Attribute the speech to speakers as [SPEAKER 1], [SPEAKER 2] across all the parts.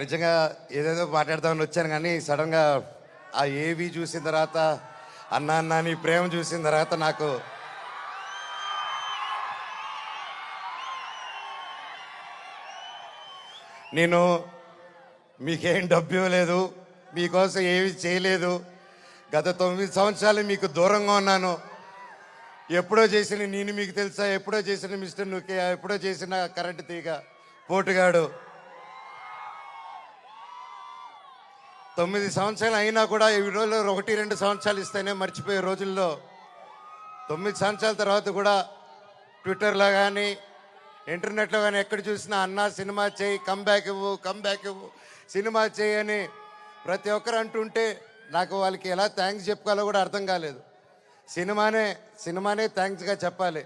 [SPEAKER 1] నిజంగా ఏదేదో మాట్లాడదామని వచ్చాను కానీ సడన్గా ఆ ఏవి చూసిన తర్వాత అన్న అన్న నీ ప్రేమ చూసిన తర్వాత నాకు నేను మీకేం డబ్బు ఇవ్వలేదు మీకోసం ఏమి చేయలేదు. గత తొమ్మిది సంవత్సరాలు మీకు దూరంగా ఉన్నాను. ఎప్పుడో చేసిన నేను మీకు తెలుసా? ఎప్పుడో చేసిన మిస్టర్ నుకే ఎప్పుడో చేసిన కరెంట్ తీగ పోటుగాడు. తొమ్మిది సంవత్సరాలు అయినా కూడా ఈ రోజుల్లో ఒకటి రెండు సంవత్సరాలు ఇస్తేనే మర్చిపోయే రోజుల్లో తొమ్మిది సంవత్సరాల తర్వాత కూడా ట్విట్టర్లో కానీ ఇంటర్నెట్లో కానీ ఎక్కడ చూసినా అన్న సినిమా చేయి కంబ్యాక్ ఇవ్వు కంబ్యాక్ ఇవ్వు సినిమా చేయి అని ప్రతి ఒక్కరు అంటుంటే నాకు వాళ్ళకి ఎలా థ్యాంక్స్ చెప్పుకోవాలో కూడా అర్థం కాలేదు. సినిమానే సినిమానే థ్యాంక్స్గా చెప్పాలి.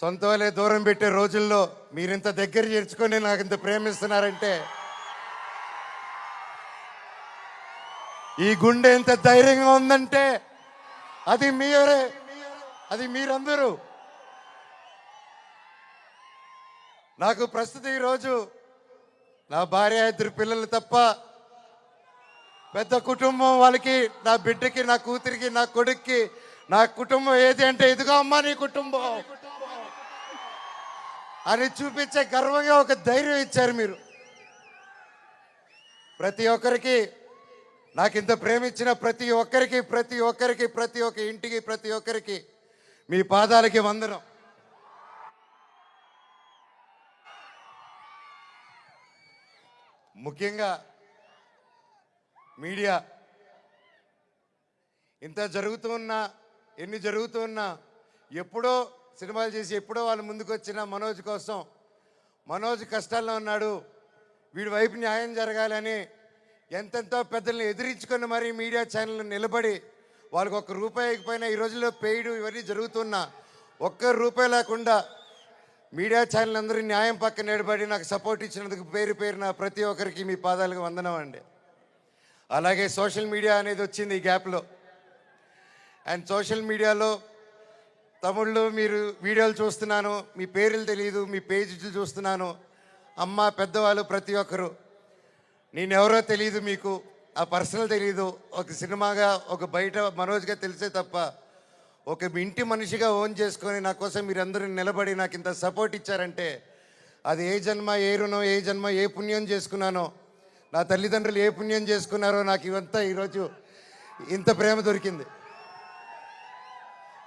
[SPEAKER 1] సొంత వాళ్ళే దూరం పెట్టే రోజుల్లో మీరింత దగ్గర చేర్చుకొని నాకు ఇంత ప్రేమిస్తున్నారంటే ఈ గుండె ఎంత ధైర్యంగా ఉందంటే అది మీరే అది మీరందరూ. నాకు ప్రస్తుతం ఈరోజు నా భార్య ఇద్దరు పిల్లలు తప్ప పెద్ద కుటుంబం వాళ్ళకి నా బిడ్డకి నా కూతురికి నా కొడుక్కి నా కుటుంబం ఏది అంటే ఇదిగో అమ్మా నీ కుటుంబం. అని చూపించే గర్వంగా ఒక ధైర్యం ఇచ్చారు మీరు. ప్రతి ఒక్కరికి నాకు ఇంత ప్రేమించిన ప్రతి ఒక్కరికి ప్రతి ఒక్కరికి ప్రతి ఒక్క ఇంటికి ప్రతి ఒక్కరికి మీ పాదాలకి వందనం. ముఖ్యంగా మీడియా. ఇంత జరుగుతూ ఉన్నా ఎన్ని జరుగుతూ ఉన్నా ఎప్పుడో సినిమాలు చేసి ఎప్పుడో వాళ్ళు ముందుకు వచ్చిన మనోజ్ కోసం మనోజ్ కష్టాల్లో ఉన్నాడు వీడి వైపు న్యాయం జరగాలని ఎంతెంతో పెద్దల్ని ఎదిరించుకొని మరి మీడియా ఛానల్ నిలబడి వాళ్ళకి ఒక్క రూపాయి పైన ఈ రోజుల్లో పెయిడ్ ఇవన్నీ జరుగుతున్నా ఒక్క రూపాయి లేకుండా మీడియా ఛానల్ అందరూ న్యాయం పక్కన నిలబడి నాకు సపోర్ట్ ఇచ్చినందుకు పేరు పేరున ప్రతి ఒక్కరికి మీ పాదాలకు వందనం అండి అలాగే సోషల్ మీడియా అనేది వచ్చింది ఈ గ్యాప్లో అండ్ సోషల్ మీడియాలో తమిళ్ళు మీరు వీడియోలు చూస్తున్నాను మీ పేర్లు తెలియదు మీ పేజీలు చూస్తున్నాను. అమ్మ పెద్దవాళ్ళు ప్రతి ఒక్కరు. నేనెవరో తెలియదు మీకు ఆ పర్సనల్ తెలియదు ఒక సినిమాగా ఒక బయట మనోజ్గా తెలిసే తప్ప ఒక ఇంటి మనిషిగా ఓన్ చేసుకొని నా కోసం మీరందరూ నిలబడి నాకు ఇంత సపోర్ట్ ఇచ్చారంటే అది ఏ జన్మ ఏ రుణం ఏ జన్మ ఏ పుణ్యం చేసుకున్నానో నా తల్లిదండ్రులు ఏ పుణ్యం చేసుకున్నారో నాకు ఇవంతా ఈరోజు ఇంత ప్రేమ దొరికింది.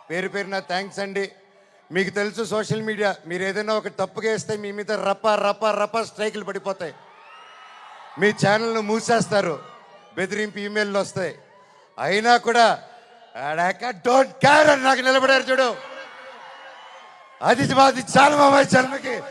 [SPEAKER 1] పేరు పేరు నా థ్యాంక్స్ అండి. మీకు తెలుసు సోషల్ మీడియా మీరు ఏదైనా ఒక తప్పుగా వేస్తే మీ మీద రప్ప రప్ప రప్ప స్ట్రైకులు పడిపోతాయి. మీ ఛానల్ను మూసేస్తారు. బెదిరింపు ఈమెయిల్లు వస్తాయి. అయినా కూడా డోంట్ కేర్ అని నాకు నిలబడారు చూడు. అది మాది చాలా మా జన్మకి